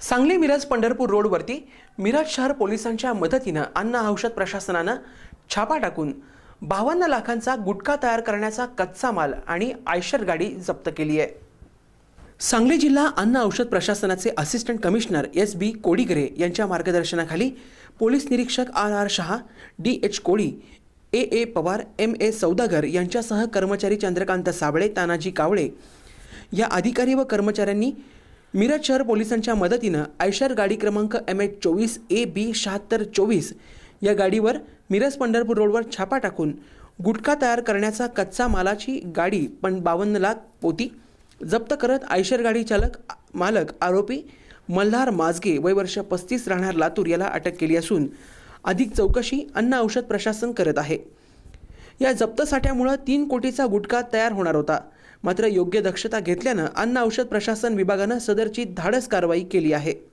सांगली मिरज पंढरपूर रोडवरती मिरज शहर पोलिसांच्या मदतीनं अन्न औषध प्रशासनानं छापा टाकून बावन्न लाखांचा गुटखा तयार करण्याचा कच्चा माल आणि आयशर गाडी जप्त केली आहे. सांगली जिल्हा अन्न औषध प्रशासनाचे assistant commissioner S B Kodigare यांच्या मार्गदर्शनाखाली पोलीस निरीक्षक R R Shah D H Koli A A Pawar M A Saudagar यांच्यासह कर्मचारी चंद्रकांत साबळे तानाजी कावळे या अधिकारी व कर्मचाऱ्यांनी मिरज शहर पोलिसांच्या मदतीनं आयशर गाडी क्रमांक एम एच चोवीस ए बी शहात्तर चोवीस या गाडीवर मिरज पंढरपूर रोडवर छापा टाकून गुटखा तयार करण्याचा कच्चा मालाची गाडी पण बावन्न लाख पोती जप्त करत आयशर गाडी चालक मालक आरोपी मल्हार माजगे वय वर्ष पस्तीस राहणार लातूर याला अटक केली असून अधिक चौकशी अन्न औषध प्रशासन करत आहे. या जप्त साठ्यामुळं तीन कोटीचा गुटखा तयार होणार होता. मात्र योग्य दक्षता घेतल्यानं अन्न औषध प्रशासन विभागानं सदरची धाडस कारवाई केली आहे.